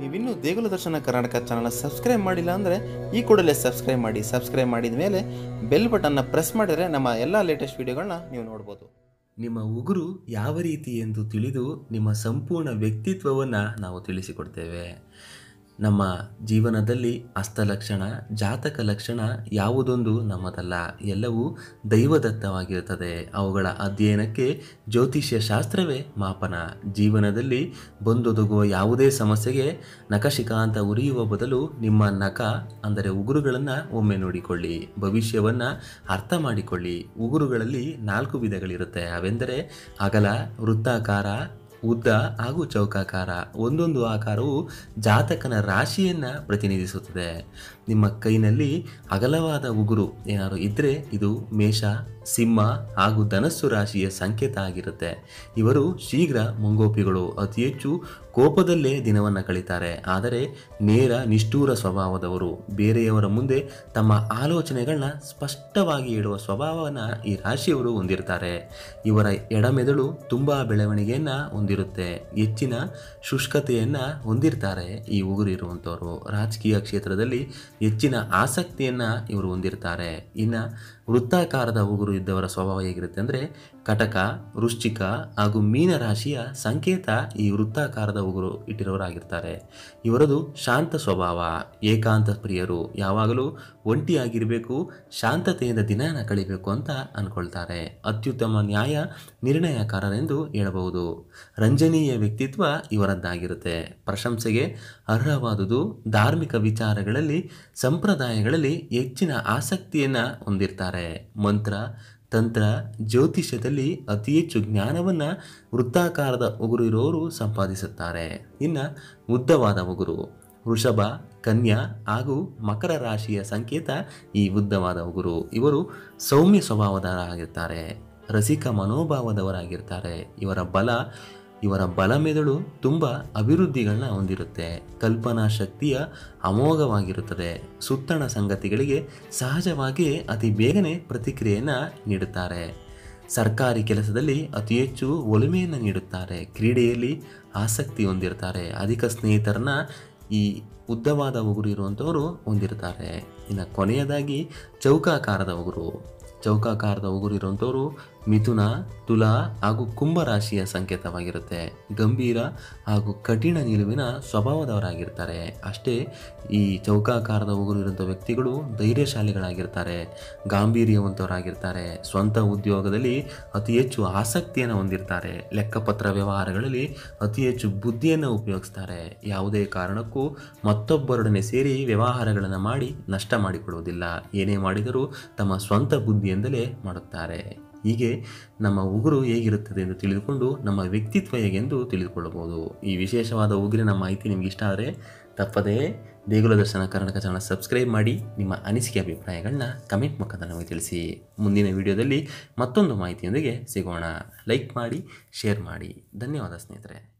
ನೀವಿನ್ನೂ ದೇಗುಲ ದರ್ಶನ ಕರ್ನಾಟಕ ಚಾನಲ್ನ ಸಬ್ಸ್ಕ್ರೈಬ್ ಮಾಡಿಲ್ಲ ಅಂದರೆ ಈ ಕೂಡಲೇ ಸಬ್ಸ್ಕ್ರೈಬ್ ಮಾಡಿ. ಸಬ್ಸ್ಕ್ರೈಬ್ ಮಾಡಿದ ಮೇಲೆ ಬೆಲ್ ಬಟನ್ನ ಪ್ರೆಸ್ ಮಾಡಿದರೆ ನಮ್ಮ ಎಲ್ಲ ಲೇಟೆಸ್ಟ್ ವೀಡಿಯೋಗಳನ್ನ ನೀವು ನೋಡ್ಬೋದು. ನಿಮ್ಮ ಉಗುರು ಯಾವ ರೀತಿ ಎಂದು ತಿಳಿದು ನಿಮ್ಮ ಸಂಪೂರ್ಣ ವ್ಯಕ್ತಿತ್ವವನ್ನು ನಾವು ತಿಳಿಸಿಕೊಡ್ತೇವೆ. ನಮ್ಮ ಜೀವನದಲ್ಲಿ ಹಸ್ತಲಕ್ಷಣ ಜಾತಕ ಲಕ್ಷಣ ಯಾವುದೊಂದು ನಮ್ಮದಲ್ಲ. ಎಲ್ಲವೂ ದೈವದತ್ತವಾಗಿರುತ್ತದೆ. ಅವುಗಳ ಅಧ್ಯಯನಕ್ಕೆ ಜ್ಯೋತಿಷ್ಯ ಶಾಸ್ತ್ರವೇ ಮಾಪನ. ಜೀವನದಲ್ಲಿ ಬಂದೊದಗುವ ಯಾವುದೇ ಸಮಸ್ಯೆಗೆ ನಖಶಿಖಾಂತ ಉರಿಯುವ ಬದಲು ನಿಮ್ಮ ನಖ, ಅಂದರೆ ಉಗುರುಗಳನ್ನು ಒಮ್ಮೆ ನೋಡಿಕೊಳ್ಳಿ. ಭವಿಷ್ಯವನ್ನು ಅರ್ಥ ಮಾಡಿಕೊಳ್ಳಿ. ಉಗುರುಗಳಲ್ಲಿ ನಾಲ್ಕು ವಿಧಗಳಿರುತ್ತೆ. ಅವೆಂದರೆ ಅಗಲ, ವೃತ್ತಾಕಾರ ಉದ್ದ ಹಾಗೂ ಚೌಕಾಕಾರ ಒಂದೊಂದು ಆಕಾರವು ಜಾತಕನ ರಾಶಿಯನ್ನು ಪ್ರತಿನಿಧಿಸುತ್ತದೆ. ನಿಮ್ಮ ಕೈನಲ್ಲಿ ಅಗಲವಾದ ಉಗುರು ಏನಾದ್ರು ಇದ್ದರೆ ಇದು ಮೇಷ, ಸಿಂಹ ಹಾಗೂ ಧನಸ್ಸು ರಾಶಿಯ ಸಂಕೇತ ಆಗಿರುತ್ತೆ. ಇವರು ಶೀಘ್ರ ಮುಂಗೋಪಿಗಳು, ಅತಿ ಹೆಚ್ಚು ಕೋಪದಲ್ಲೇ ದಿನವನ್ನು ಕಳೀತಾರೆ. ಆದರೆ ನೇರ ನಿಷ್ಠೂರ ಸ್ವಭಾವದವರು, ಬೇರೆಯವರ ಮುಂದೆ ತಮ್ಮ ಆಲೋಚನೆಗಳನ್ನ ಸ್ಪಷ್ಟವಾಗಿ ಹೇಳುವ ಸ್ವಭಾವವನ್ನು ಈ ರಾಶಿಯವರು ಹೊಂದಿರ್ತಾರೆ. ಇವರ ಎಡಮೆದುಳು ತುಂಬ ಬೆಳವಣಿಗೆಯನ್ನು ಹೊಂದಿರುತ್ತೆ. ಹೆಚ್ಚಿನ ಶುಷ್ಕತೆಯನ್ನು ಹೊಂದಿರ್ತಾರೆ ಈ ಉಗುರು ಇರುವಂಥವರು. ರಾಜಕೀಯ ಕ್ಷೇತ್ರದಲ್ಲಿ ಹೆಚ್ಚಿನ ಆಸಕ್ತಿಯನ್ನು ಇವರು ಹೊಂದಿರ್ತಾರೆ. ಇನ್ನು ವೃತ್ತಾಕಾರದ ಉಗುರು ಇದ್ದವರ ಸ್ವಭಾವ ಹೇಗಿರುತ್ತೆ ಅಂದರೆ ಕಟಕ, ವೃಶ್ಚಿಕ ಹಾಗೂ ಮೀನ ರಾಶಿಯ ಸಂಕೇತ ಈ ವೃತ್ತಾಕಾರದ ಉಗುರು ಇಟ್ಟಿರೋರಾಗಿರ್ತಾರೆ. ಇವರದು ಶಾಂತ ಸ್ವಭಾವ, ಏಕಾಂತ ಪ್ರಿಯರು, ಯಾವಾಗಲೂ ಒಂಟಿಯಾಗಿರಬೇಕು, ಶಾಂತತೆಯಿಂದ ದಿನಾನ ಕಳಿಬೇಕು ಅಂತ ಅಂದ್ಕೊಳ್ತಾರೆ ಅತ್ಯುತ್ತಮ ನ್ಯಾಯ ನಿರ್ಣಯಕಾರರೆಂದು ಹೇಳಬಹುದು. ರಂಜನೀಯ ವ್ಯಕ್ತಿತ್ವ ಇವರದ್ದಾಗಿರುತ್ತೆ. ಪ್ರಶಂಸೆಗೆ ಅರ್ಹವಾದುದು ಧಾರ್ಮಿಕ ವಿಚಾರಗಳಲ್ಲಿ, ಸಂಪ್ರದಾಯಗಳಲ್ಲಿ ಹೆಚ್ಚಿನ ಆಸಕ್ತಿಯನ್ನು ಹೊಂದಿರ್ತಾರೆ. ಮಂತ್ರ, ತಂತ್ರ, ಜ್ಯೋತಿಷ್ಯದಲ್ಲಿ ಅತಿ ಹೆಚ್ಚು ಜ್ಞಾನವನ್ನು ವೃತ್ತಾಕಾರದ ಉಗುರು ಇರೋರು ಸಂಪಾದಿಸುತ್ತಾರೆ. ಇನ್ನು ಉದ್ದವಾದ ಉಗುರು, ವೃಷಭ, ಕನ್ಯಾ ಹಾಗೂ ಮಕರ ರಾಶಿಯ ಸಂಕೇತ ಈ ಉದ್ದವಾದ ಉಗುರು. ಇವರು ಸೌಮ್ಯ ಸ್ವಭಾವದವರಾಗಿರ್ತಾರೆ, ರಸಿಕ ಮನೋಭಾವದವರಾಗಿರ್ತಾರೆ. ಇವರ ಬಲ ಇವರ ಬಲ ಮೆದುಳು ತುಂಬ ಅಭಿವೃದ್ಧಿಗಳನ್ನ ಹೊಂದಿರುತ್ತೆ. ಕಲ್ಪನಾ ಶಕ್ತಿಯ ಅಮೋಘವಾಗಿರುತ್ತದೆ. ಸುತ್ತಣ ಸಂಗತಿಗಳಿಗೆ ಸಹಜವಾಗಿ ಅತಿ ಬೇಗನೆ ಪ್ರತಿಕ್ರಿಯೆಯನ್ನು ನೀಡುತ್ತಾರೆ. ಸರ್ಕಾರಿ ಕೆಲಸದಲ್ಲಿ ಅತಿ ಹೆಚ್ಚು ಒಲುಮೆಯನ್ನು ನೀಡುತ್ತಾರೆ. ಕ್ರೀಡೆಯಲ್ಲಿ ಆಸಕ್ತಿ ಹೊಂದಿರ್ತಾರೆ. ಅಧಿಕ ಸ್ನೇಹಿತರನ್ನ ಈ ಉದ್ದವಾದ ಉಗುರು ಇರುವಂಥವರು ಹೊಂದಿರ್ತಾರೆ. ಇನ್ನು ಕೊನೆಯದಾಗಿ ಚೌಕಾಕಾರದ ಉಗುರು. ಚೌಕಾಕಾರದ ಉಗುರಿರುವಂಥವರು ಮಿಥುನ, ತುಲಾ ಹಾಗೂ ಕುಂಭ ರಾಶಿಯ ಸಂಕೇತವಾಗಿರುತ್ತೆ. ಗಂಭೀರ ಹಾಗೂ ಕಠಿಣ ನಿಲುವಿನ ಸ್ವಭಾವದವರಾಗಿರ್ತಾರೆ. ಅಷ್ಟೇ, ಈ ಚೌಕಾಕಾರದ ಉಗುರಿರುವಂಥ ವ್ಯಕ್ತಿಗಳು ಧೈರ್ಯಶಾಲಿಗಳಾಗಿರ್ತಾರೆ ಗಾಂಭೀರ್ಯವಂತವರಾಗಿರ್ತಾರೆ ಸ್ವಂತ ಉದ್ಯೋಗದಲ್ಲಿ ಅತಿ ಹೆಚ್ಚು ಆಸಕ್ತಿಯನ್ನು ಹೊಂದಿರ್ತಾರೆ, ಲೆಕ್ಕಪತ್ರ ವ್ಯವಹಾರಗಳಲ್ಲಿ ಅತಿ ಹೆಚ್ಚು ಬುದ್ಧಿಯನ್ನು ಉಪಯೋಗಿಸ್ತಾರೆ. ಯಾವುದೇ ಕಾರಣಕ್ಕೂ ಮತ್ತೊಬ್ಬರೊಡನೆ ಸೇರಿ ವ್ಯವಹಾರಗಳನ್ನು ಮಾಡಿ ನಷ್ಟ ಮಾಡಿಕೊಳ್ಳುವುದಿಲ್ಲ ಏನೇ ಮಾಡಿದರೂ ತಮ್ಮ ಸ್ವಂತ ಬುದ್ಧಿಯಿಂದಲೇ ಮಾಡುತ್ತಾರೆ. ಹೀಗೆ ನಮ್ಮ ಉಗುರು ಹೇಗಿರುತ್ತದೆ ಎಂದು ತಿಳಿದುಕೊಂಡು ನಮ್ಮ ವ್ಯಕ್ತಿತ್ವ ಹೇಗೆಂದು ತಿಳಿದುಕೊಳ್ಳಬಹುದು. ಈ ವಿಶೇಷವಾದ ಉಗುರಿನ ಮಾಹಿತಿ ನಿಮಗೆ ಇಷ್ಟ ಆದರೆ ತಪ್ಪದೇ ದೇಗುಲ ದರ್ಶನ ಕರ್ನಾಟಕ ಚಾನಲ್ ಸಬ್ಸ್ಕ್ರೈಬ್ ಮಾಡಿ ನಿಮ್ಮ ಅನಿಸಿಕೆ ಅಭಿಪ್ರಾಯಗಳನ್ನ ಕಮೆಂಟ್ ಮುಖಾಂತರ ನಮಗೆ ತಿಳಿಸಿ. ಮುಂದಿನ ವಿಡಿಯೋದಲ್ಲಿ ಮತ್ತೊಂದು ಮಾಹಿತಿಯೊಂದಿಗೆ ಸಿಗೋಣ. ಲೈಕ್ ಮಾಡಿ, ಶೇರ್ ಮಾಡಿ. ಧನ್ಯವಾದ ಸ್ನೇಹಿತರೆ.